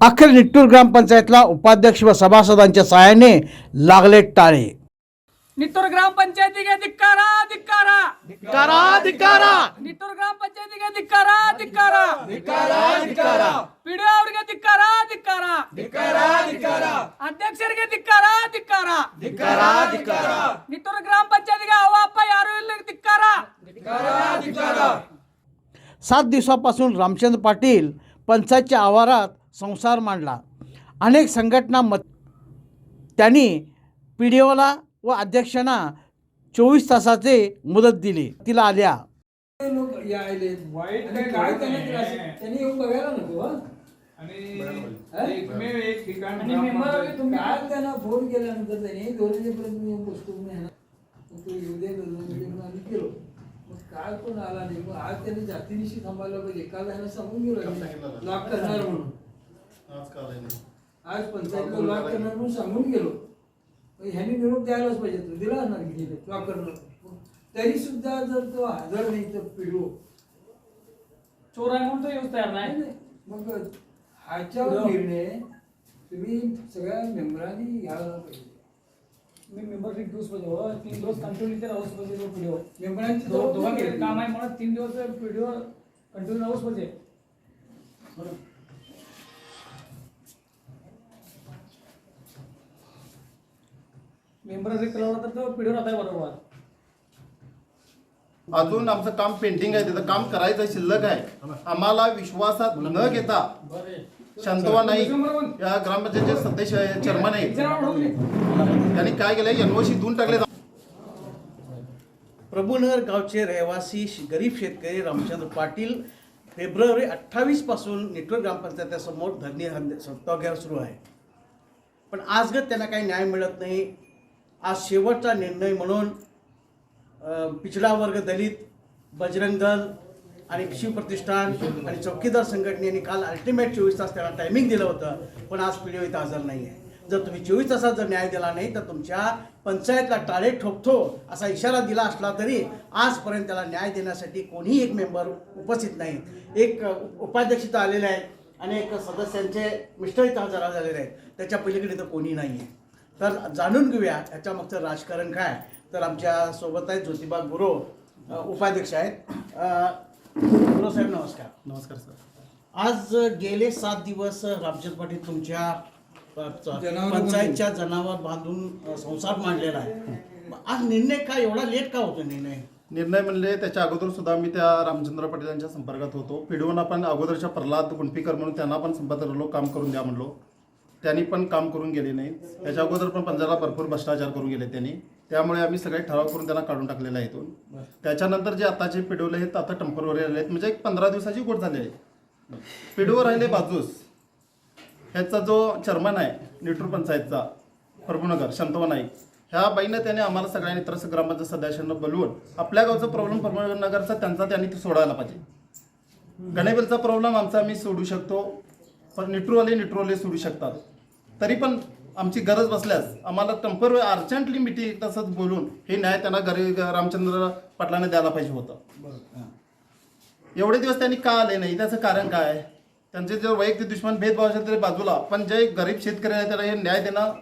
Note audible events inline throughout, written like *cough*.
अखेर निट्टूर ग्रामपंचायतला उपाध्यक्ष व सभासदांच्या सहाय्याने लागले टाळे. निट्टूर ग्रामपंचायती घ्या धिक्कारा धिक्कारा. धिक्कारा धिक्कारा. निट्टूर ग्रामपंचायती घ्या धिक्कारा धिक्कारा. धिक्कारा धिक्कारा. पिढ्यावर घ्या धिक्कारा धिक्कारा. धिक्कारा धिक्कारा. अध्यक्ष घ्या धिक्कारा धिक्कारा. धिक्कारा धिक्कारा. निट्टूर ग्रामपंचायती घ्या अवापा यारो धिक्कारा. धिक्कारा धिक्कारा. सात दिवसापासून रामचंद्र पाटील पंचायतच्या आवारात संसार मांडला. अनेक संघटना मत त्यांनी पी डी ओला व अध्यक्षांना चोवीस तासाचे मुदत दिली. तिला आल्या. फोन केल्यानंतर त्यांनी पण आला नाही? मग आज त्यांनी जातीनिशी थांबायला पाहिजे. काल त्यांना सांगून गेलो. लॉक करणार म्हणून. आज पंचायतला लॉक करणार म्हणून सांगून गेलो. मग ह्यांनी निरोप द्यायलाच पाहिजे. तो दिला असणार की लॉक करणार. तरी सुद्धा जर तो हजर नाही तर पिढो. चोर आहे म्हणून तो येऊच तयार नाही. मग ह्याच्यावर निर्णय तुम्ही सगळ्या मेंबरांनी घ्यायला पाहिजे. मी मेंबरशिप दिवस पाहिजे हो तीन दिवस कंटिन्यू ते राहूच पाहिजे पीडीओ मेंबरांची दोघांकडे जबाबदारी काम आहे म्हणून तीन दिवस पीडीओ कंटिन्यू राहूच पाहिजे मेंबर तर तो राहता बरोबर. अजून आमचं काम पेंडिंग आहे त्याचं काम करायचं शिल्लक आहे. आम्हाला विश्वासात न घेता शांतवा नाईक या ग्रामपंचायतचे सदस्य चेअरमन आहे त्यांनी काय केलंय एनओसी देऊन टाकले प्रभूनगर गावचे रहिवासी श- गरीब शेतकरी रामचंद्र पाटील फेब्रुवारी अठ्ठावीसपासून निटवर ग्रामपंचायतीसमोर धरणी हंद- सत्याग्रह सुरू आहे. पण आजगत त्यांना काही न्याय मिळत नाही. आज शेवटचा निर्णय म्हणून पिछडा वर्ग दलित बजरंग दल आणि शिवप्रतिष्ठान आणि चौकीदार संघटनेने काल अल्टिमेट चोवीस तास त्याला टायमिंग दिलं होतं पण आज पिढी इथं हजर नाही आहे जर तुम्ही चोवीस तासात जर न्याय दिला नाही तर तुमच्या पंचायतला टाळे ठोकतो असा इशारा दिला असला तरी आजपर्यंत त्याला न्याय देण्यासाठी कोणीही एक मेंबर उपस्थित नाही. एक उपाध्यक्ष इथं आलेले आहेत आणि एक सदस्यांचे मिस्टर इथं हजर झालेले आहेत. त्याच्या पलीकडे तर कोणी नाही आहे तर जाणून घेऊया याच्या मागचं राजकारण काय तर आमच्यासोबत आहेत ज्योतिबा गुरो उपाध्यक्ष आहेत. गुरो साहेब नमस्कार. नमस्कार सर. आज गेले सात दिवस रामचंद्र पाटील तुमच्या पंचायतच्या जनावर बांधून संसार मांडलेला आहे. मग आज निर्णय काय? एवढा लेट का होतो निर्णय? निर्णय म्हणले त्याच्या अगोदर सुद्धा मी त्या रामचंद्र पाटील यांच्या संपर्कात होतो. पिढीवना पण अगोदरच्या प्रल्हाद गुंडपीकर म्हणून त्यांना पण संपर्क काम करून द्या म्हणलो. त्यांनी पण काम करून गेले नाही त्याच्या अगोदर पण पंजाला भरपूर भ्रष्टाचार करून गेले त्यांनी. त्यामुळे आम्ही सगळे ठराव करून त्यांना काढून टाकलेला आहे इथून. त्याच्यानंतर जे आताचे पिढवले आहेत आता टेम्परवरी आले आहेत म्हणजे एक पंधरा दिवसाची गोट झाली आहे. पिढीवर राहिले बाजूस. ह्याचा जो चेअरमन आहे निटूर पंचायतचा प्रभूनगर शांतवा नाईक ह्या बाईनं त्याने आम्हाला सगळ्यांनी इतर ग्रामपंचायत सदस्यांना बोलवून आपल्या गावचा प्रॉब्लेम प्रभूनगरचा त्यांचा त्यांनी सोडायला पाहिजे. गणेबेलचा प्रॉब्लेम आमचा आम्ही सोडू शकतो. पण निट्रोवाले निट्रूवाले सोडू शकतात. तरी पण आमची गरज बसल्यास आम्हाला टेंपररी अर्जंटली मिटिंग तसंच बोलून हे न्याय त्यांना गरी रामचंद्र पाटलाने द्यायला पाहिजे होतं. एवढे दिवस त्यांनी का आले नाही? त्याचं कारण काय? आहे? त्यांचे जे वैयक्तिक दुश्मन भेदभाव असेल तरी बाजूला. पण जे गरीब शेतकरी आहे त्याला हे न्याय देणं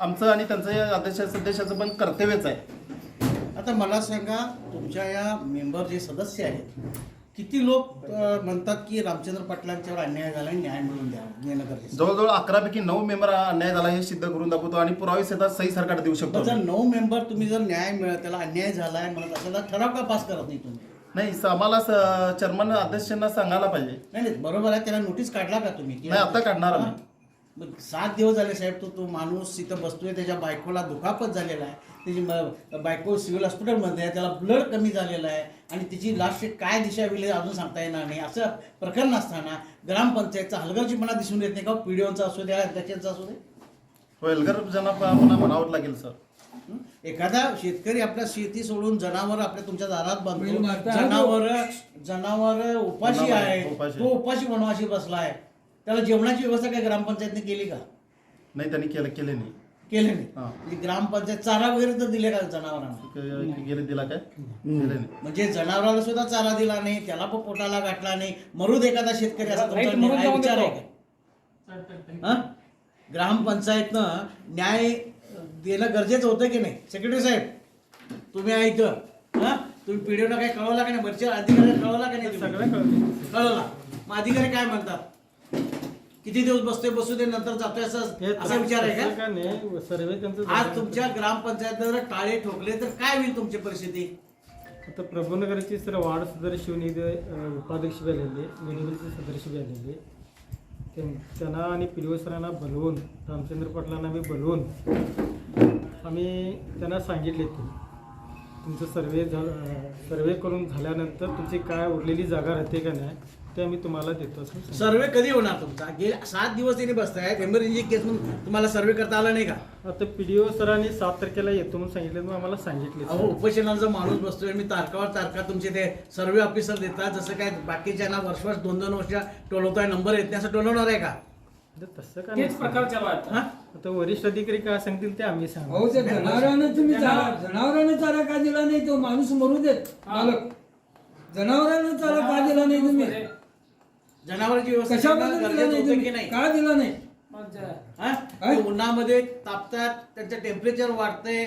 आमचं आणि त्यांचं या अध्यक्ष सदस्याचं पण कर्तव्यच आहे. आता मला सांगा तुमच्या या मेंबर जे सदस्य आहेत किती लोक अ, म्हणतात की रामचंद्र पाटलांच्यावर अन्याय झाला आणि न्याय मिळून द्या देणं गरजेचं आहे. जवळजवळ अकरापैकी नऊ मेंबर अन्याय झाला हे सिद्ध करून दाखवतो आणि पुरावे सहित सही सरकार देऊ शकतो पण जर नऊ मेंबर तुम्ही जर न्याय मिळत त्याला अन्याय झालाय म्हणत असेल तर ठराव का पास करत नाही तुम्ही? नाही स- आम्हाला चेअरमन अध्यक्षांना सांगायला पाहिजे. नाही नाही बरोबर आहे त्याला नोटीस काढला का तुम्ही? नाही, आता काढणार आम्ही. मग सात दिवस झाले साहेब तो तो माणूस तिथं बसतोय त्याच्या बायकोला दुखापत झालेला आहे. त्याची म- बायको सिव्हिल हॉस्पिटलमध्ये आहे त्याला ब्लड कमी झालेलं आहे आणि तिची लास्ट काय दिशा विले अजून सांगता येणार नाही. असं प्रकरण असताना ग्रामपंचायतचा हलगर्जीपणा दिसून येत नाही का? पीडीओचा असू द्या अध्यक्षांचा असू दे. जना पुन्हा म्हणावं लागेल सर. हं? एखादा शेतकरी आपल्या शेती सोडून जनावर आपल्या तुमच्या दारात बांधतो. मारता. जनावर जनावर उपाशी आहे. उपाशी. तो उपाशी वनवाशी बसलाय त्याला जेवणाची व्यवस्था काय ग्रामपंचायतने केली का? नाही त्यांनी केलं केले नाही. केले नाही? हा. म्हणजे ग्रामपंचायत चारा वगैरे तर दिले का जनावरांना? क- गेले दिला काय? दिले नाही. म्हणजे जनावराला सुद्धा चारा दिला नाही त्याला पण पोटाला गाठला नाही. मरूद एखादा शेतकरी असा राईट तुमचा न्याय जाऊन विचार आहे देतो. का? हां? ग्रामपंचायतनं न्याय देणं गरजेचं होतं की नाही? सेक्रेटरी साहेब तुम्ही आहे इथं. हां? तुम्ही पीडीओला काही कळवला का नाही? वरच्या अधिकाऱ्याला कळवला का नाही तुम्ही? कळवला. मग अधिकारी काय म्हणतात? किती दिवस बसतोय? बसू दे नंतर जातोय असं असा विचार आहे का? नाही सर्वे त्यांचं आज तुमच्या ग्रामपंचायत जर टाळे ठोकले तर काय होईल तुमची परिस्थिती? आता प्रभुनगरची सर वार्ड सदस्य उपाध्यक्ष आलेले मेडिकलचे सदस्य त्यां- त्यांना आणि पी डी सरांना बोलवून रामचंद्र पाटलांना बी बोलवून आम्ही त्यांना सांगितले की तुमचं सर्वे झा सर्वे करून झाल्यानंतर तुमची काय उरलेली जागा राहते का नाही ते आम्ही तुम्हाला देतो. सर्वे कधी होणार तुमचा? गेले सात दिवस त्यांनी बसतायत एमर्जन्सी केस म्हणून तुम्हाला सर्वे करता आला नाही का? आता पी डी ओ सरांनी सात तारखेला येतो म्हणून सांगितले मग आम्हाला सांगितले अहो उपोषणाचा माणूस बसतोय मी तारकावर तारखा तुमचे ते सर्वे ऑफिसर देतात जसं काय बाकीच्यांना वर्ष वर्ष दोन दोन वर्ष टोलवताय नंबर येत नाही असं टोलवणार आहे का? तसं का तेच नाही. प्रकार चालू आहेत. हा? आता वरिष्ठ अधिकारी काय सांगतील ते आम्ही सांगू. अहो त्या जनावरांना तुम्ही चारा जनावरांना चारा का दिला नाही? तो माणूस मरू देत मालक. जनावरांना चारा का दिला नाही तुम्ही? जनावरांची व्यवस्था कशाबद्दल दिला गरजेचं नाही होतं की तुम्ही नाही? का दिला नाही? हा? काय? ते उन्हामध्ये तापतात त्यांचं टेम्परेचर वाढतंय.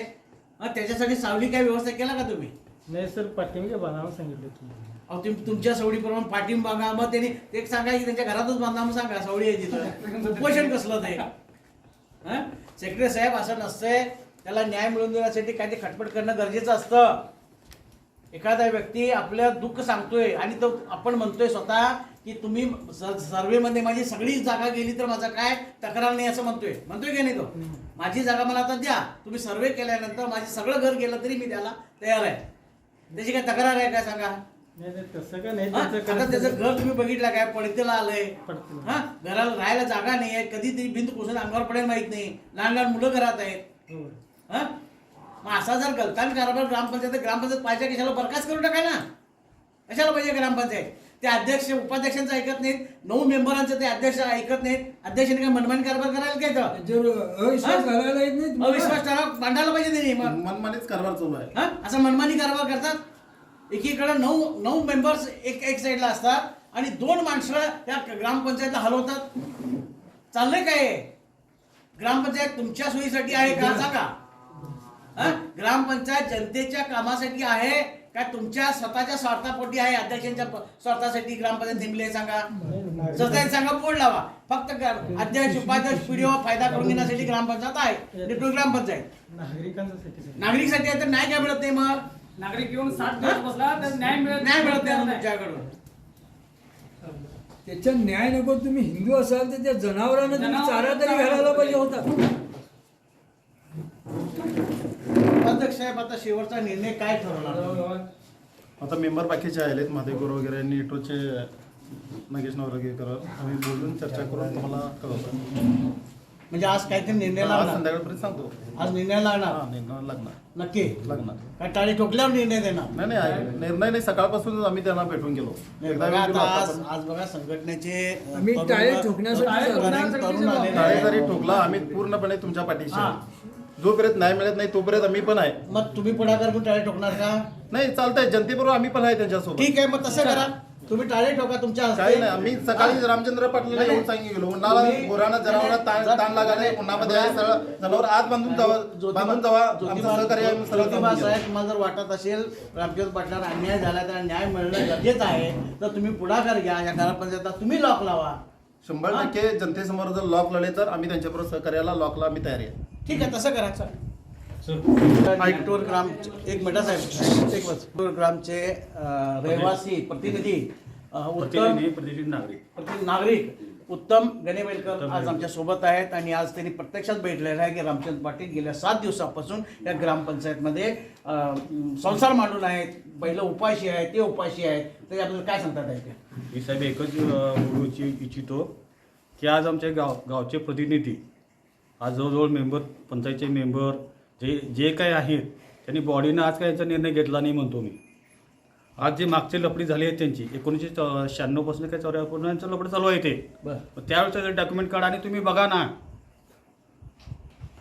हा, त्याच्यासाठी सावली काय व्यवस्था केला का तुम्ही? नाही सर पाठिंबा बांधावं सांगितलं की अहो तुम्ही तुमच्या सवडीप्रमाणे पाठिंबा बघा मग त्यांनी ते एक सांगा की त्यांच्या घरातच बांधा मग सांगा. सवडी आहे तिथं. उपोषण कसलं ते? हा? सेक्रेटरी साहेब असं नसतंय. त्याला न्याय मिळवून देण्यासाठी काय ते खटपट करणं गरजेचं असतं. एखादा व्यक्ती आपलं दुःख सांगतोय आणि तो आपण म्हणतोय स्वतः की तुम्ही सर्वेमध्ये माझी सगळी जागा गेली तर माझा काय तक्रार नाही असं म्हणतोय. म्हणतोय की नाही तो? माझी जागा मला आता द्या. तुम्ही सर्वे केल्यानंतर माझे सगळं घर गेलं तरी मी द्यायला तयार आहे. त्याची काय तक्रार आहे काय सांगा? नाही तसं? त्यांचं आता त्याचं घर तुम्ही बघितलं काय? पडतेला आलंय. हा घराला राहायला जागा नाही आहे कधी तरी भिंत कोसळून अंगावर पडेल माहीत नाही. लहान लहान मुलं घरात आहेत. हो. मग असा जर गलतान कारभार ग्रामपंचायत ग्रामपंचायत पाहिजे कशाला बरखास्त करून टाकाय ना? कशाला पाहिजे ग्रामपंचायत? ते अध्यक्ष उपाध्यक्षांचं ऐकत नाहीत नऊ मेंबरांचं ते अध्यक्ष ऐकत नाहीत. अध्यक्षांनी काय मनमानी कारभार करायला काय अविश्वास ठराव मांडायला पाहिजे त्यांनी मनमानीच कारभार चालू आहे. हा? असं मनमानी कारभार करतात? एकीकडे नऊ नऊ मेंबर्स एक एक साईडला असतात आणि दोन माणसं त्या ग्रामपंचायतला हलवतात. चाललंय काय? ग्रामपंचायत तुमच्या सोयीसाठी आहे का? सांगा हा? ग्रामपंचायत जनतेच्या कामासाठी आहे का तुमच्या स्वतःच्या स्वार्थापोटी आहे? अध्यक्षांच्या स्वार्थासाठी ग्रामपंचायत नेमली सांगा. स्वतः सांगा बोर्ड लावा. फक्त ग्राम- अध्यक्ष उपाध्यक्ष पीडीओ फायदा करून घेण्यासाठी ग्रामपंचायत आहे. नेटवर्क ग्रामपंचायत. नागरिकांसाठी. नागरिकसाठी आहे तर नाही काय मिळत नाही मग? नागरिक येऊन सात दिवस बसला तर न्याय मिळत नाही. मिळत नाही तुमच्याकडून. त्याच्यात न्याय नको. तुम्ही हिंदू असाल तर त्या जनावरांना तुम्ही चारा तरी घालायला पाहिजे होता. उपाध्यक्ष साहेब आता शेवटचा निर्णय काय ठरवणार आता मेंबर बाकीचे आलेत महादेवकर वगैरे इटोचे नागेश नवरगेकर आम्ही बोलून चर्चा करून तुम्हाला कळवतो म्हणजे आज काहीतरी निर्णय आज लागणार संध्याकाळपर्यंत सांगतो आज निर्णय लागणार हा निर्णय लागणार नक्की लागणार काय टाळी ठोकल्यावर निर्णय देणार नाही नाही आहे. निर्णय नाही सकाळपासून आम्ही त्यांना भेटून गेलो नाही, एकदा बघा भेटून आता आता आज. आज बघा संघटनेचे अ, आम्ही तरुण- टाळे ठोकण्यासाठी तरुण- ठोकण्यासाठी तरुण आलेले टाळे आहेत. जरी ठोकला आम्ही पूर्णपणे तुमच्या पाठीशी. आहे. जोपर्यंत नाही मिळत नाही तोपर्यंत आम्ही पण आहे. मग तुम्ही पुढाकार घेऊन टाळे ठोकणार का? नाही चालतंय. जनतेबरोबर आम्ही पण आहे त्यांच्यासोबत. ठीक आहे मग तसं करा. तुम्ही टाळे ठोका तुमच्या. काही नाही आम्ही सकाळी रामचंद्र पाटलाला नाही, येऊन सांगितलं गेलो. उन्हाला गुरांना जनावरांना ताण ताण लागायला उन्हामध्ये आहे सरळ जनावर आत बांधून जावा बांधून जावा आमचं सहकार्य सरळ ज्योतिबा साहेब. तुम्हाला जर वाटत असेल रामचंद्र पाटलांना अन्याय झाला तर न्याय मिळणं गरजेचं आहे तर तुम्ही पुढाकार घ्या. या ग्रामपंचायतात तुम्ही लॉक लावा. शंभर टक्के जनतेसमोर जर लॉक लढले तर आम्ही त्यांच्याबरोबर सहकार्याला लॉकला आम्ही तयारी आहे. ठीक आहे तसं करा नाईटोर ग्राम एक मिनिट साहेब. एक. नाईटोर ग्रामचे रहिवासी प्रतिनिधी उत्तम नागरिक. नागरिक उत्तम गणेवेलकर आज आमच्यासोबत आहेत आणि आज त्यांनी प्रत्यक्षात भेटलेलं आहे की रामचंद्र पाटील गेल्या सात दिवसापासून या ग्रामपंचायतमध्ये संसार मांडून आहेत. पहिलं उपाशी आहे ते उपाशी आहेत. तर याबद्दल काय सांगतात आहे ते? मी साहेब एकच बोलू इच्छितो की आज आमचे गाव गावचे प्रतिनिधी आज जवळजवळ मेंबर पंचायतचे मेंबर जे जे काही आहेत त्यांनी बॉडीनं आज काय यांचा निर्णय घेतला नाही म्हणतो मी. आज जे मागचे लफडी झाली आहेत त्यांची एकोणीसशे शहाण्णवपासून काय चौऱ्यापासून यांचं लफडं चालू आहे ते. त्यावेळेचं डॉक्युमेंट काढा आणि तुम्ही बघा ना.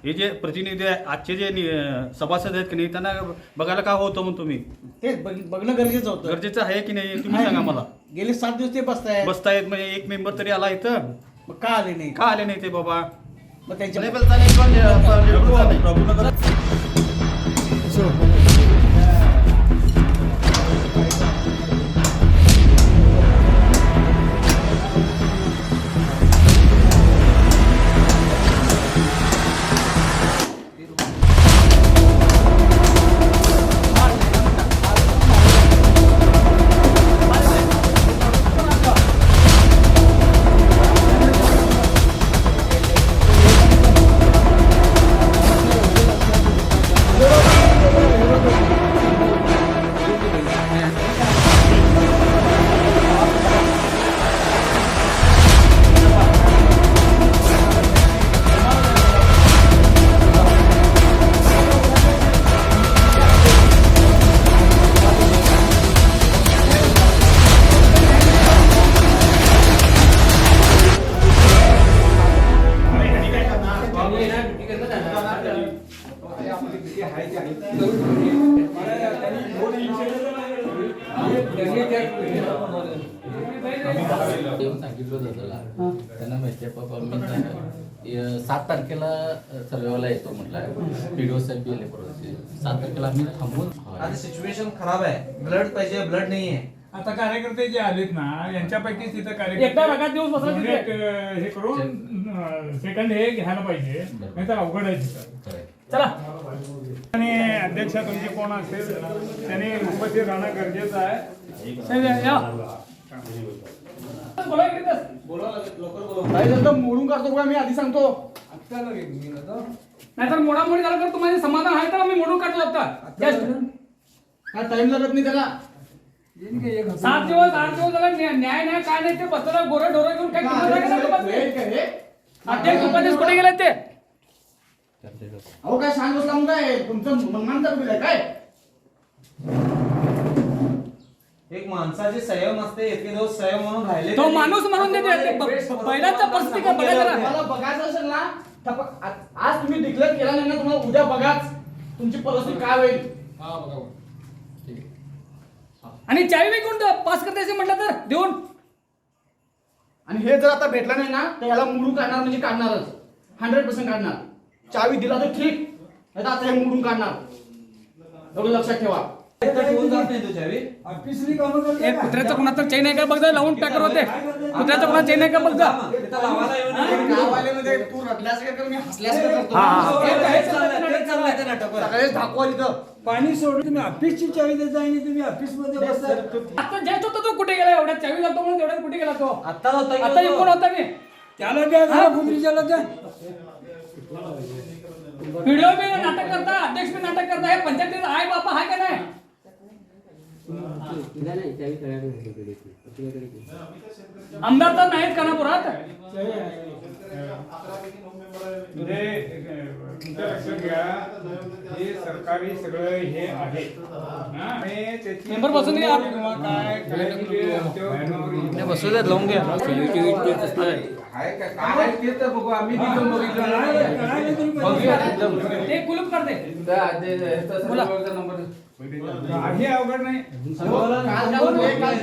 हे जे प्रतिनिधी आहे आजचे जे सभासद आहेत की नाही त्यांना बघायला का होतं म्हणतो मी तेच बघ- बघणं गरजेचं होतं. गरजेचं आहे की नाही तुम्ही सांगा मला. गेले सात दिवस ते बसतायत. बसतायत म्हणजे एक मेंबर तरी आला इथं. मग का आले नाही? का आले नाही ते बाबा? मग त्यांच्या लेबलचा नाही किंवा ले- लेबलचा नाही. प्रभूनगर येऊन माहिती आहे बाबा मी सात तारखेला सर्वेला येतो म्हटलं. पीडीओ साहेब गेले परवाचे सात तारखेला आम्ही थांबून आता सिच्युएशन खराब आहे. ब्लड पाहिजे ब्लड नाही आहे आता कार्यकर्ते जे आलेत ना यांच्यापैकी तिथं कार्यकर्ते दिवस हे करून सेकंड हे घ्यायला पाहिजे. नाही तर अवघड आहे तिथं. चला. आणि अध्यक्ष तुमचे कोण असेल त्यांनी उपस्थित राहणं गरजेचं आहे. बोला. मोडून काढतो मी आधी सांगतो आत्ता लगेच मी ना तो. नाहीतर मोडामोडी झालं तर तुम्हाला समाधान आहे तर आम्ही मोडून काढतो आता. काय टाइम लागत नाही त्याला. सात दिवस आठ दिवस झाला न्याय न्याय नाही काय नाही ते बसलं गोरं ढोरं घेऊन काय? अध्यक्ष उपाध्यक्ष कुठे गेले ते अहो काय सांग बसला मग काय तुमचं मनमान काय एक माणसाचे संयम असते एके दिवस संयम म्हणून राहिले तो माणूस म्हणून बैलांचा परिस्थिती काय बघा जरा. तुम्हाला बघायचं असेल ना तर प- आज- आज तुम्ही डिक्लेअर केला नाही ना तुम्हाला उद्या बघाच. तुमची परिस्थिती काय होईल? आणि चावी बी कोण पास करता म्हटलं तर? देऊन. आणि हे जर आता भेटलं नाही ना तर याला मुडून काढणार म्हणजे काढणारच. हंड्रेड पर्सेंट काढणार. चावी दिला तर ठीक. नाही तर आता हे मुडून काढणार. एवढं लक्षात ठेवा. एक? कुत्र्याचं कोणाचं चैन आहे का? बघ जा, लावून पॅकर होते. कुत्र्याचं कोणा चैन आहे का? बघ जा. मी पाणी सोडून तुम्ही ऑफिसची चावी देता आणि तुम्ही ऑफिसमध्ये बसता आता जस्ट होता तो कुठे गेला? एवढ्यात चावी घालतो म्हणून एवढ्यात कुठे गेला तो? आता होता आता? कोण होता मी? त्याला द्या जरा कुत्रीच्याला द्या. व्हिडिओ बी नाटक करता अध्यक्ष बी नाटक करता. हे पंचायतीत आहे बापा हाय का नाही? आमदार तर नाहीत कानापुरात म्हणजे अं, तुमच्या लक्षात घ्या हे सरकारी सगळं हे आहे हा, आणि त्याची मेंबर बसून घ्या. किंवा काय काय म्हणजे आमच्यावर गुन्हावर बसू देत लावून घ्या आहे का? काय आहे ते तर बघू आम्ही तिथून बघितलं कळालं- नाही. कळालं तरी पण- बघूया एकदम. ते कुलूप करते बोला. काही अवघड नाही काल काय होते, काल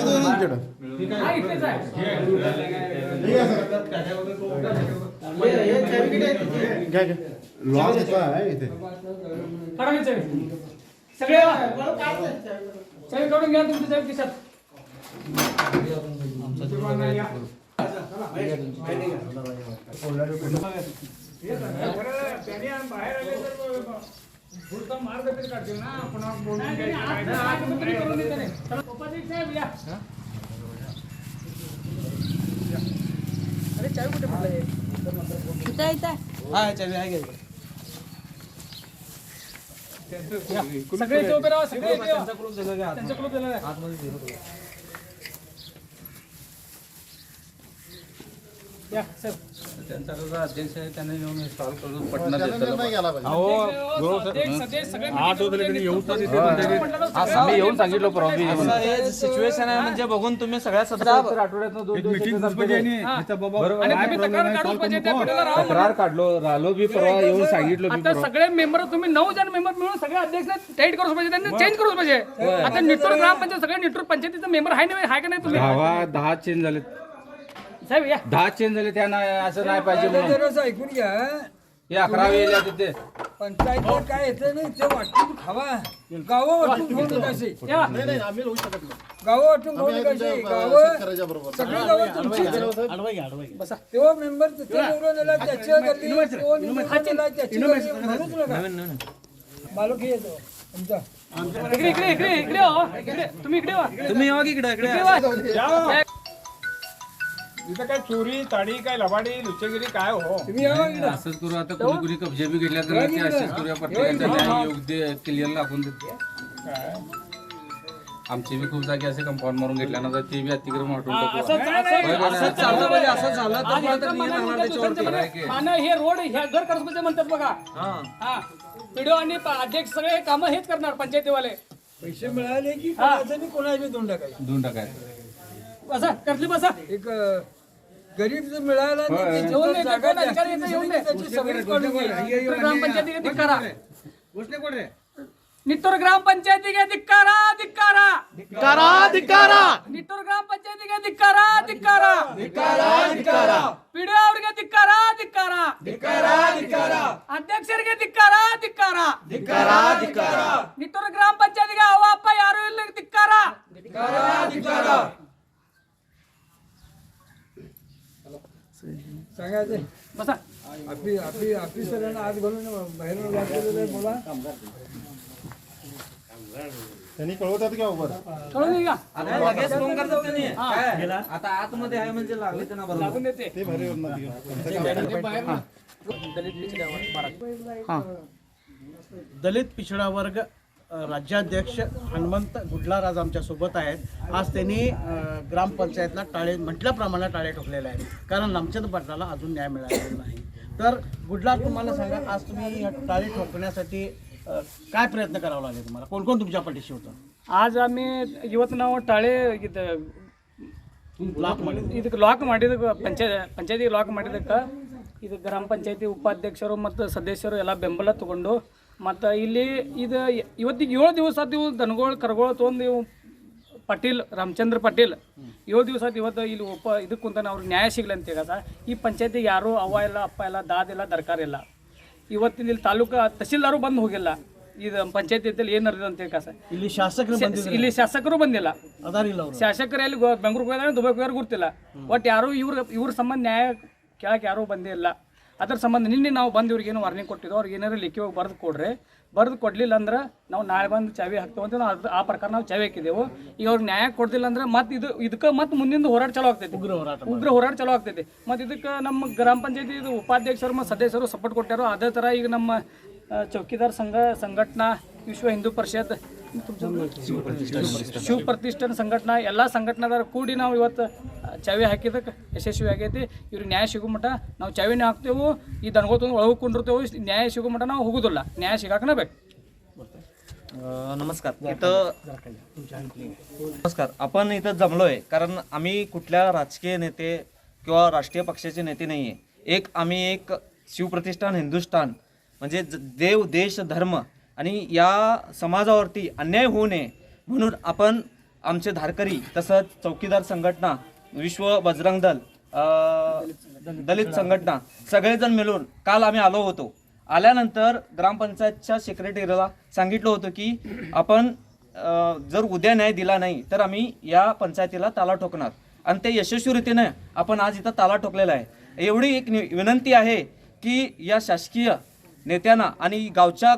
दोन हा इथेच आहे काढा मी चावी सगळे या. चावी काढून घ्या तुमची चावी खिशात हे अरे चावी कुठे सगळे इथे उभे राहा सगळे इथे या. त्यांचा कुलूप आहे. त्यांचा जो अध्यक्ष आहे त्यांनी येऊन सॉल्व करून पटना आम्ही येऊन सांगितलं परवा सिच्युएशन आहे म्हणजे बघून तुम्ही सगळ्या आठवड्यात दोन आणि तुम्ही तक्रार काढलो राहिलो बी परवा येऊन सांगितलं आता सगळे मेंबर तुम्ही नऊ जण मेंबर मिळून सगळे अध्यक्ष टाईट करू पाहिजे. त्यांनी चेंज करू पाहिजे. आता निटूर ग्रामपंचायत सगळे निटूर पंचायतीचा मेंबर आहे नाही आहे का नाही तुम्ही? दहा दहा चेंज झाले साहेब या. दहा चेंज झाले त्या नाही असं नाही पाहिजे म्हणून. जरा ऐकून घ्या. हे अकरा वेळेला तिथे. पंचायत काय येतं नाही ते वाटून खावा. गावं वाटून घेऊन नकाशे या. नाही नाही आम्ही राहू शकत नाही. गावं वाटून आहे नकाशे गावं सगळी गावं तुमची आडवा घ्या आडवा घ्या तेव्हा मेंबर तिथे निवडून आला त्याच्या गल्ली तो निवडून आला त्याची गल्ली म्हणूच नका. मालक हे येतो. तुमचा इकडे इकडे इकडे इकडे हो. इकडे तुम्ही इकडे वा तुम्ही की इकडे. इथं काय चोरी ताडी काय लबाडी लुचेगिरी काय हो? तुम्ही यावा इकडं. असंच करू आता कुणी कुणी कब्जे बी घेतल्या तर ते असेच करूया प्रत्येकाच्या न्याय योग्य क्लिअर दाखवून देते आमचे बी खूप जागी असे कंपाऊंड मारून घेतल्यानंतर ते बी अतिक्रम हटवून टाकू. असं असं- असंच चाललं पाहिजे असं झालं तर आज मला इथं तर नियम मला आणणार म्हणतात त्याच्यावरती. दुसऱ्यांच्या मध्ये, मानं हे रोड ह्या घर कर्जमध्ये म्हणतात बघा. हा. व्हिडिओ आणि प- अध्यक्ष सगळे काम हेच करणार पंचायतीवाले. पैसे मिळाले की कोणाचं कोणाला बी दोन टाकायचं. बसा करली बसा. एक अं, गरीब जर मिळाला नाही, त्याची येऊन जर दे, जागा कोण अधिकारी जास्ती येतं, येऊन दिसली, दे. त्याची सगळीच काढून घ्या. ग्रामपंचायती धिक्कारा निटूर ग्रामपंचायती गे धिक्कारा धिक्कारा धिक्कारा धिक्कारा निटूर ग्रामपंचायती गे धिक्कारा धिक्कारा धिक्कारा पिढ्यावर गे धिक्कारा धिक्कारा धिक्कारा अध्यक्ष गे धिक्कारा धिक्कारा ಧಿಕ್ಕಾರ ಧಿಕ್ಕಾರ ನಿಟ್ಟೂರು ಗ್ರಾಮ ಪಂಚಾಯತಿಗೆ ಅವ ಅಪ್ಪ ಯಾರು ಇಲ್ಲ ಧಿಕ್ಕಾರ सांगायचं बसा. आपली आज घालून बाहेर वाटलेलं आहे बोला. त्यांनी कळवतात की अवघड कळून घ्या लगेच फोन करतात त्यांनी काय? आता आतमध्ये आहे म्हणजे लागले त्यांना बरोबर. लागून देते. ते भारी होणार नाही. हां. दलित पिछडा वर्ग राज्याध्यक्ष हनुमंत गुडलार आज आमच्या सोबत आहेत आज त्यांनी अ, ग्रामपंचायतला टाळे म्हटल्याप्रमाणे टाळे ठोकलेले आहेत कारण रामचंद्र पाटलाला अजून न्याय मिळालेला नाही तर गुडलार तुम्हाला सांगा आज तुम्ही या टाळे ठोकण्यासाठी अ, काय प्रयत्न करावा लागले तुम्हाला कोण कोण तुमच्या पाठीशी होतं आज ಆಮಿ ಇವತ್ತು ನಾವು ಟಾಳೆ ಇದು ಲಾಕ್ ಮಾಡಿದ್ವಿ ಇದಕ್ಕೆ ಲಾಕ್ ಮಾಡಿದ ಪಂಚಾಯತ್ ಪಂಚಾಯತಿಗೆ ಲಾಕ್ ಮಾಡಿದ್ದಕ್ಕೆ ಇದು ಗ್ರಾಮ ಪಂಚಾಯತಿ ಉಪಾಧ್ಯಕ್ಷರು ಮತ್ತು ಸದಸ್ಯರು ಎಲ್ಲ ಬೆಂಬಲ ತಗೊಂಡು ಮತ್ತು ಇಲ್ಲಿ ಇದು ಇವತ್ತಿಗೆ ಏಳು ದಿವಸ ಆತು ಇವು ದನಗಳು ಕರುಗಳು ತೊಗೊಂಡು ಇವು ಪಾಟೀಲ್ ರಾಮಚಂದ್ರ ಪಾಟೀಲ್. ಏಳು ದಿವಸ ಆತು ಇವತ್ತು ಇಲ್ಲಿ ಒಪ್ಪ ಇದಕ್ಕೆ ಕುಂತಾನೆ ಅವ್ರಿಗೆ ನ್ಯಾಯ ಸಿಗ್ಲಿ ಅಂತ ಹೇಳದ. ಈ ಪಂಚಾಯತಿಗೆ ಯಾರು ಅವ್ವ ಇಲ್ಲ ಅಪ್ಪ ಇಲ್ಲ ದಾದಿಲ್ಲ ದರ್ಕಾರ ಇಲ್ಲ. ಇವತ್ತಿನ ಇಲ್ಲಿ ತಾಲೂಕು ತಹಸೀಲ್ದಾರು ಬಂದು ಹೋಗಿಲ್ಲ. ಇದು ಪಂಚಾಯತಿಯಲ್ಲಿ ಏನು ನಡೆದಿದೆ ಅಂತ ಹೇಳಿ ಇಲ್ಲಿ ಶಾಸಕರು ಇಲ್ಲಿ ಶಾಸಕರು ಬಂದಿಲ್ಲ. ಶಾಸಕರು ಅಲ್ಲಿ ಬೆಂಗ್ಳೂರಿಗೆ ಹೋದಾಗ ದುಬೈಗೆ ಹೋಗ್ಯಾರ ಗೊತ್ತಿಲ್ಲ. ಒಟ್ಟು ಯಾರು ಇವ್ರ ಇವ್ರ ಸಂಬಂಧ ನ್ಯಾಯ ಕೇಳಕ್ಕೆ ಯಾರೂ ಬಂದೇ ಇಲ್ಲ ಅದ್ರ ಸಂಬಂಧ ನಿನ್ನೆ ನಾವು ಬಂದು ಇವ್ರಿಗೆ ಏನು ವಾರ್ನಿಂಗ್ ಕೊಟ್ಟಿದ್ದೋ ಅವ್ರಿಗೆ ಏನಾರು ಲಿಖಿ ಹೋಗಿ ಬರೆದು ಕೊಡ್ರಿ ಬರೆದು ಕೊಡ್ಲಿಲ್ಲ ಅಂದ್ರೆ ನಾವು ನಾಳೆ ಬಂದು ಚಾವಿ ಹಾಕ್ತೇವೆ ಅಂತ ನಾವು ಅದ್- ಆ ಪ್ರಕಾರ ನಾವು ಚಾವಿ ಹಾಕಿದೆವು ಈಗ ಅವ್ರಿಗೆ ನ್ಯಾಯ ಕೊಡ್ದಿಲ್ಲ ಅಂದ್ರೆ ಮತ್ತೆ ಇದು ಇದಕ್ಕೆ ಮತ್ತೆ ಮುಂದಿನ ಹೋರಾಟ ಚಲೋ ಆಗ್ತೈತಿ. ಉಗ್ರ ಹೋರಾಟ ಉಗ್ರ ಹೋರಾಟ ಚಲೋ ಆಗ್ತೈತಿ. ಮತ್ತು ಇದಕ್ಕೆ ನಮ್ಮ ಗ್ರಾಮ ಪಂಚಾಯತಿ ಇದು ಉಪಾಧ್ಯಕ್ಷರು ಮತ್ತು ಸದಸ್ಯರು ಸಪೋರ್ಟ್ ಕೊಟ್ಟಾರೋ ಅದೇ ಥರ ಈಗ ನಮ್ಮ ಚೌಕಿದಾರ್ ಸಂಘ ಸಂಘಟನಾ ವಿಶ್ವ ಹಿಂದೂ ಪರಿಷತ್ ಶಿವ ಪ್ರತಿಷ್ಠಾನ ಸಂಘಟನಾ ಎಲ್ಲ ಸಂಘಟನೆದಾರ ಕೂಡಿ ನಾವು ಇವತ್ತು ಆ, ಚಾವಿ ಹಾಕಿದಕ್ಕೆ ಯಶಸ್ವಿ ಆಗೈತಿ ಇವ್ರಿಗೆ ನ್ಯಾಯ ಸಿಗೋ ಮಟ್ಟ ನಾವು ಚಾವಿನೇ ಹಾಕ್ತೇವೆ ಈ ದನಗಳು ತಂದು ಒಳಗೆ ಕುಂಡಿರ್ತೇವೆ ನ್ಯಾಯ ಸಿಗೋ ಮಟ್ಟ ನಾವು ಹೋಗುದಿಲ್ಲ ನ್ಯಾಯ ಸಿಗಾಕನೇ ಬೇಕು नमस्कार इथं नमस्कार आपण इथं जमलोय कारण आम्ही कुठल्या राजकीय नेते किंवा राष्ट्रीय पक्षाचे नेते नाही आहे एक आम्ही एक शिवप्रतिष्ठान हिंदुस्थान म्हणजे ज- देव देश धर्म आणि या समाजावरती अन्याय होऊ नये म्हणून आपण आमचे धारकरी तसंच चौकीदार संघटना विश्व बजरंग दल दलित संघटना सगळेजण मिळून काल आम्ही आलो होतो. आल्यानंतर ग्रामपंचायतच्या सेक्रेटरीला सांगितलं होतं की आपण जर उद्या न्याय दिला नाही तर आम्ही या पंचायतीला ताला ठोकणार. आणि ते यशस्वीरितीने आपण आज इथं ताला ठोकलेला आहे. एवढी एक नि- विनंती आहे की या शासकीय नेत्यांना आणि गावच्या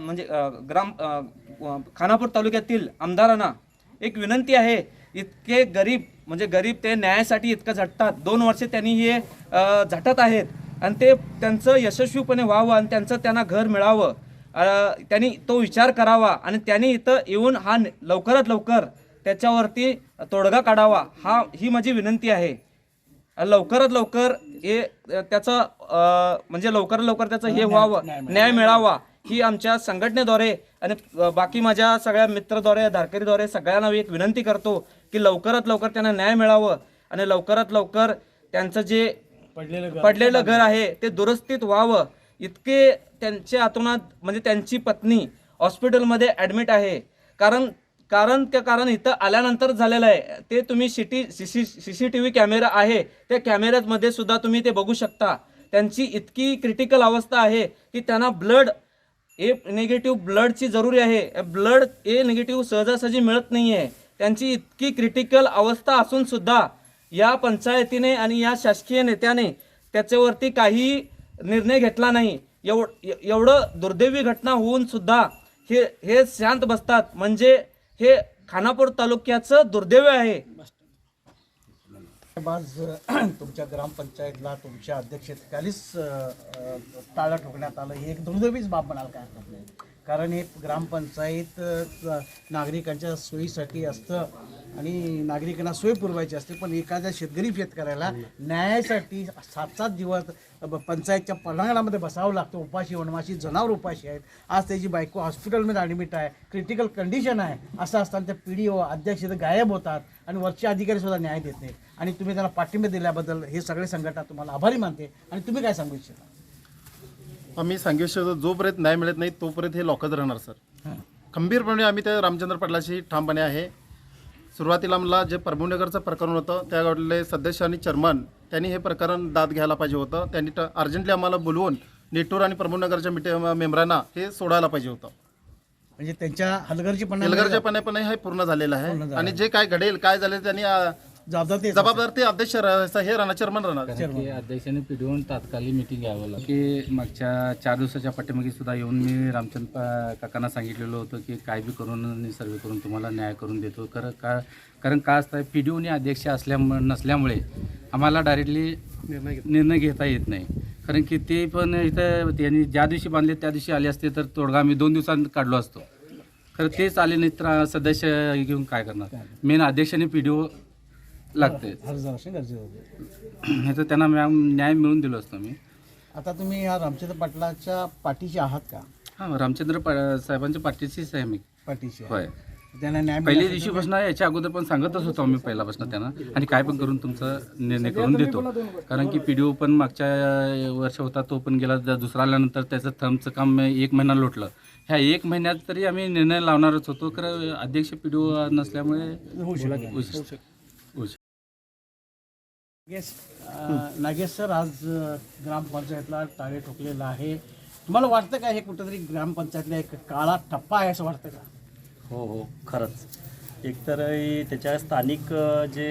म्हणजे ग्राम खानापूर तालुक्यातील आमदारांना एक विनंती आहे इतके गरीब म्हणजे गरीब ते न्यायासाठी इतकं झटतात. दोन वर्षे त्यांनी हे झटत आहेत. आणि ते त्यांचं यशस्वीपणे व्हावं आणि त्यांचं त्यांना घर मिळावं. त्यांनी तो विचार करावा आणि त्यांनी इथं येऊन हा लवकरात लवकर त्याच्यावरती तोडगा काढावा. हा ही माझी विनंती आहे. लवकरात लवकर हे त्याचं म्हणजे लवकर लवकर त्याचं हे व्हावं न्याय मिळावा. ही आमच्या संघटनेद्वारे आणि बाकी माझ्या सगळ्या मित्रद्वारे धारकरीद्वारे सगळ्यांना एक विनंती करतो की लवकरात लवकर त्यांना न्याय मिळावं आणि लवकरात लवकर त्यांचं जे पडलेलं पडलेलं घर आहे ते दुरुस्तीत व्हावं. इतके त्यांच्या हातूनात म्हणजे त्यांची पत्नी हॉस्पिटलमध्ये ॲडमिट आहे. कारण कारण त्या कारण इथं आल्यानंतर झालेलं आहे. ते तुम्ही city C C C C T V camera आहे. त्या कॅमेऱ्यामध्ये सुद्धा तुम्ही ते बघू शकता. त्यांची इतकी क्रिटिकल अवस्था आहे की त्यांना ब्लड ए निगेटिव्ह ब्लडची जरुरी आहे. ब्लड ए निगेटिव्ह सहजासहजी मिळत नाही आहे त्यांची इतकी क्रिटिकल अवस्था असूनसुद्धा या पंचायतीने आणि या शासकीय नेत्याने त्याच्यावरती काही निर्णय घेतला नाही. एव एवढं दुर्दैवी घटना होऊन सुद्धा हे हे शांत बसतात. म्हणजे हे खानापूर तालुक्याचं दुर्दैव आहे. आज *clears throat* तुमच्या ग्रामपंचायतला तुमच्या अध्यक्षतेखालीच ताळं ठोकण्यात आलं. ही एक दुर्दैवीच बाब म्हणाल काय हरकत नाही. कारण हे ग्रामपंचायत नागरिकांच्या सोयीसाठी असतं आणि नागरिकांना सोय पुरवायची असते पण एखाद्या शेतकरी शेतकऱ्याला न्यायासाठी सात सात दिवस पंचायतच्या पलंगणामध्ये बसावं लागतं. उपाशी वनवाशी जनावर उपाशी आहेत. आज त्याची बायको हॉस्पिटलमध्ये ॲडमिट आहे. क्रिटिकल कंडिशन आहे. असं असताना त्या पी डी ओ अध्यक्ष इथं गायब होतात आणि वरचे अधिकारी सुद्धा न्याय देत नाहीत. आणि तुम्ही त्यांना पाठिंबा दिल्याबद्दल हे सगळे संघटना तुम्हाला आभारी मानते. आणि तुम्ही काय सांगू इच्छिता? आम्ही सांगू इच्छितो जोपर्यंत न्याय मिळत नाही तोपर्यंत हे लॉकच राहणार सर खंबीरपणे आम्ही त्या रामचंद्र पाटलाशी ठामपणे आहे. सुरुवातीला मला जे परभुणेकरचं प्रकरण होतं त्या गावातले सदस्य आणि चेअरमन त्यांनी हे प्रकरण दाद घ्यायला पाहिजे होतं. त्यांनी ट अर्जंटली आम्हाला बोलवून नेटूर आणि परभुणेकरच्या मिटे मेंबरांना हे सोडायला पाहिजे होतं. म्हणजे त्यांच्या हलगर्जीपणा एलगरचेपणे पण हे पूर्ण झालेलं आहे. आणि जे काय घडेल काय झाले त्यांनी जबाबदार ते जबाबदार ते अध्यक्ष रा- हे राहणार चेअरमन राहणार की अध्यक्षांनी पिढीवरून तात्कालिक मिटिंग घ्यावं. लागतं की मागच्या चार दिवसाच्या पाठीमागे सुद्धा येऊन मी रामचंद पा- काकांना सांगितलेलं होतं की काय बी करून आणि सर्वे करून तुम्हाला न्याय करून देतो. कारण का कारण का असतं पी डी ओनी अध्यक्ष असल्यामुळे नसल्यामुळे आम्हाला डायरेक्टली निर्णय घेता येत नाही. कारण की ते पण इथं त्यांनी ज्या दिवशी बांधले त्या दिवशी आले असते तर तोडगा आम्ही दोन दिवसांत काढलो असतो. खरं तेच आले नाही तर सदस्य घेऊन काय करणार? मेन अध्यक्षाने पी डी ओ लागते हजर असणे गरजेचं होते. नाही तर त्यांना मॅम न्याय मिळून दिलो असतो मी. आता तुम्ही या रामचंद्र पाटलाच्या पाठीशी आहात का? हां रामचंद्र पा साहेबांच्या पाठीशीच आहे मी. पाठीशी. होय. त्यांना न्याय पहिल्या दिवशीपासून याच्या अगोदर पण सांगतच होतो आम्ही पहिल्यापासून त्यांना. आणि काय पण करून तुमचा निर्णय करून देतो. कारण की पी पण मागच्या वर्ष होता तो पण गेला. दुसरा आल्यानंतर त्याचं थर्मचं काम एक महिना लोटलं. ह्या एक महिन्यात तरी आम्ही निर्णय लावणारच होतो. खरं अध्यक्ष पी नसल्यामुळे होऊ शकत होऊ शक- होऊ शक- नागेश नागेश सर आज ग्रामपंचायतला टाळे ठोकलेला आहे. तुम्हाला वाटतं का हे कुठंतरी ग्रामपंचायतला एक काळा टप्पा आहे असं वाटतं का? हो हो खरंच. एकतर त्याच्या स्थानिक जे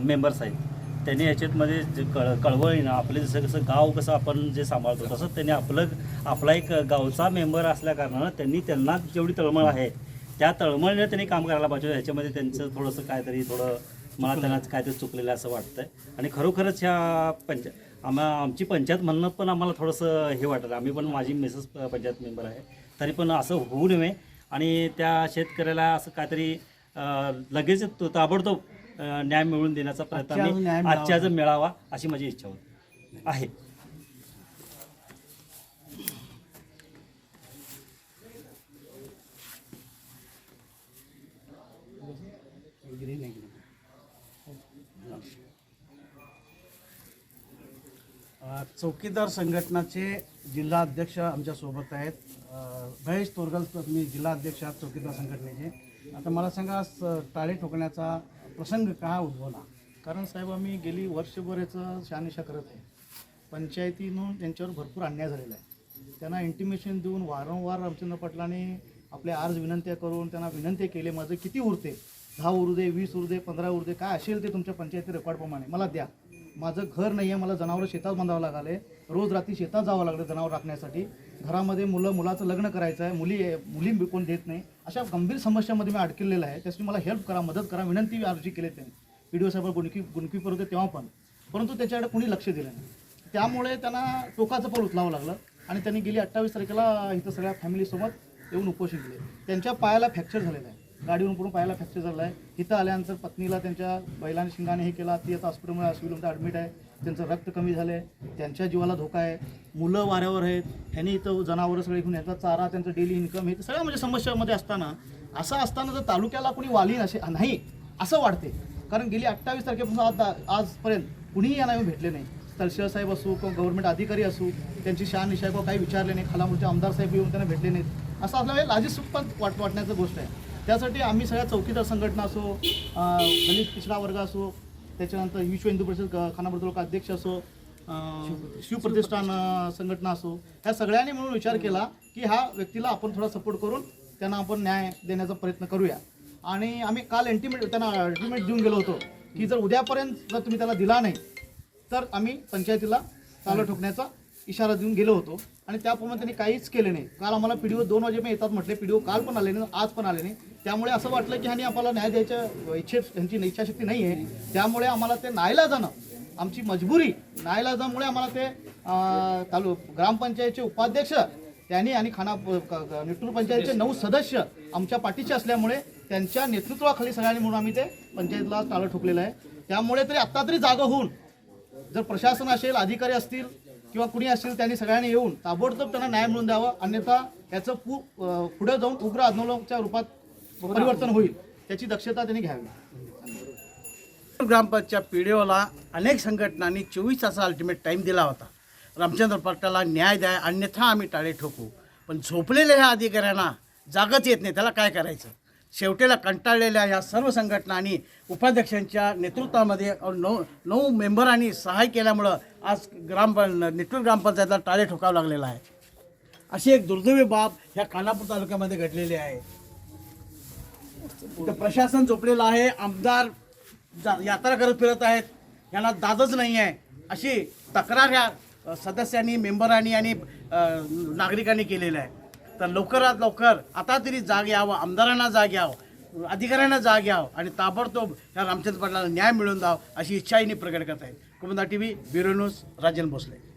मेंबर्स आहेत त्यांनी याच्यातमध्ये जे कळ कळवळीनं आपले जसं कसं गाव कसं आपण जे सांभाळतो तसंच त्यांनी आपलं आपला एक गावचा मेंबर असल्याकारणानं त्यांनी त्यांना जेवढी तळमळ आहे त्या तळमळीनं त्यांनी काम करायला पाहिजे. याच्यामध्ये त्यांचं थोडंसं काहीतरी थोडं मला त्यांना काहीतरी चुकलेलं आहे असं वाटतंय. आणि खरोखरच ह्या पंचा आम्हा आमची पंचायत म्हणणं पण आम्हाला थोडंसं हे वाटतं. आम्ही पण माझी मिसेस पंचायत मेंबर आहे. तरी पण असं होऊ नये. आणि त्या शेतकऱ्याला असं काहीतरी लगेच तो- ताबडतोब न्याय मिळवून देण्याचा प्रयत्न आजच्या मिळावा अशी माझी इच्छा होती. आहे अ, चौकीदार संघटनाचे जिल्हा अध्यक्ष आमच्यासोबत आहेत. महेश तोरगल मी जिल्हा अध्यक्ष आहात चौकीदार संघटनेचे. आता मला सांगा स- टाळे ठोकण्याचा प्रसंग का उद्भवला? कारण साहेब आम्ही गेली वर्षभरचं शहानिशा करत आहे. पंचायतीनं त्यांच्यावर भरपूर अन्याय झालेला आहे. त्यांना इंटिमेशन देऊन वारंवार रामचंद्र पाटलाने आपल्या अर्ज विनंत्या करून त्यांना विनंती केले माझं किती उरते? दहा उरू दे वीस उरू दे पंधरा उरू दे काय असेल ते तुमच्या पंचायती रेकॉर्डप्रमाणे. मला द्या. माझं घर नाही आहे मला जनावरं शेतात बांधावं लागले. रोज रात्री शेतात जावं लागलं जनावर राखण्यासाठी. घरामध्ये मुलं मुलाचं लग्न करायचं आहे मुली मुली कोण देत नाही. अशा गंभीर समस्यामध्ये मी अडकलेलं आहे. त्यासाठी मला हेल्प करा मदत करा विनंती अर्जी केली त्यांनी. पी डी ओ साहेब गुणकी गुणकीपर होते तेव्हा पण. परंतु त्याच्याकडे कोणी लक्ष दिलं नाही. त्यामुळे त्यांना टोकाचं पाऊल उचलावं लागलं आणि त्यांनी गेली अठ्ठावीस तारखेला इथं सगळ्या फॅमिलीसोबत येऊन उपोषण केले. त्यांच्या पायाला फ्रॅक्चर झालेला आहे. गाडीवरून पडून पायाला फ्रॅक्चर झाला आहे इथं आल्यानंतर पत्नीला त्यांच्या बैलाने शिंगाने हे केला. ती आता हॉस्पिटलमध्ये हॉस्पिटलमध्ये ॲडमिट आहे. त्यांचं रक्त कमी झालं आहे त्यांच्या जीवाला धोका आहे. मुलं वाऱ्यावर आहेत. ह्यांनी इथं जनावरं सगळे घेऊन यांचा चारा त्यांचं डेली इन्कम हे सगळ्या म्हणजे समस्यामध्ये असताना असं असताना जर तालुक्याला कुणी वाली नसे नाही असं वाटते. कारण गेली अठ्ठावीस तारखेपासून आता आजपर्यंत कुणीही यांना येऊन भेटले नाही. तहसील साहेब असो किंवा गव्हर्नमेंट अधिकारी असो त्यांची शान निशा किंवा काही विचारले नाही. खालामूरचे आमदार साहेब येऊन त्यांना भेटले नाहीत. असं असल्यामुळे लाजीसुख पण वाट वाटण्याचं गोष्ट आहे. त्यासाठी आम्ही सगळ्या चौकीदार संघटना असो दलित पिछडा वर्ग असो त्याच्यानंतर विश्व हिंदू परिषद ग- अध्यक्ष असो शिवप्रतिष्ठान संघटना असो ह्या सगळ्यांनी मिळून विचार केला की ह्या व्यक्तीला आपण थोडा सपोर्ट करून त्यांना आपण न्याय देण्याचा प्रयत्न करूया. आणि आम्ही काल एंटिमेट त्यांना अल्टिमेट देऊन गेलो होतो की जर उद्यापर्यंत जर तुम्ही त्याला दिला नाही तर आम्ही पंचायतीला चालू ठोकण्याचा इशारा देऊन गेलो होतो. आणि त्याप्रमाणे त्यांनी काहीच केले नाही. काल आम्हाला पी डी ओ दोन वाजेपर्यंत येतात म्हटले. पी डी ओ काल पण आले नाही आज पण आले नाही. त्यामुळे असं वाटलं की ह्यांनी आम्हाला न्याय द्यायच्या इच्छे त्यांची इच्छाशक्ती नाही आहे त्यामुळे आम्हाला ते न्यायला जाणं आमची मजबुरी न्यायलाजामुळे आम्हाला ते तालु ग्रामपंचायतचे उपाध्यक्ष त्यांनी आणि खाना क- निटूर पंचायतचे नऊ सदस्य आमच्या पाठीचे असल्यामुळे त्यांच्या नेतृत्वाखाली सगळ्यांनी म्हणून आम्ही ते पंचायतला टाळं ठोकलेलं आहे. त्यामुळे तरी आत्ता तरी जागा होऊन जर प्रशासन असेल अधिकारी असतील किंवा कुणी असतील त्यांनी सगळ्यांनी येऊन ताबडतोब त्यांना न्याय मिळून द्यावा. अन्यथा याचं पु पुढे जाऊन उग्र आंदोलनाच्या रूपात परिवर्तन होईल त्याची दक्षता त्यांनी घ्यावी. ग्रामपंचायत पी डी ओला अनेक संघटनांनी चोवीस तासा अल्टिमेट टाईम दिला होता. रामचंद्र पाटलाला न्याय द्या अन्यथा आम्ही टाळे ठोकू. पण झोपलेल्या ह्या अधिकाऱ्यांना जागच येत नाही त्याला काय करायचं? शेवटेला कंटाळलेल्या या सर्व संघटनांनी उपाध्यक्षांच्या नेतृत्वामध्ये नऊ नऊ मेंबरांनी सहाय केल्यामुळं आज ग्राम निटूर ग्रामपंचायतला टाळे ठोकावं लागलेला आहे. अशी एक दुर्दैवी बाब ह्या खानापूर तालुक्यामध्ये घडलेली आहे. इथं प्रशासन झोपलेलं आहे आमदार जा- यात्रा करत फिरत आहेत यांना दादच नाही आहे. अशी तक्रार ह्या सदस्यांनी मेंबरांनी आणि नागरिकांनी केलेलं आहे. तर लवकरात लवकर आता तरी जाग यावं आमदारांना जाग यावं अधिकाऱ्यांना जाग यावं आणि ताबडतोब ह्या रामचंद्र पाटलाला न्याय मिळवून द्यावं अशी इच्छा प्रकट करत आहेत. Kumuda T V bureau news Rajan Bhosale.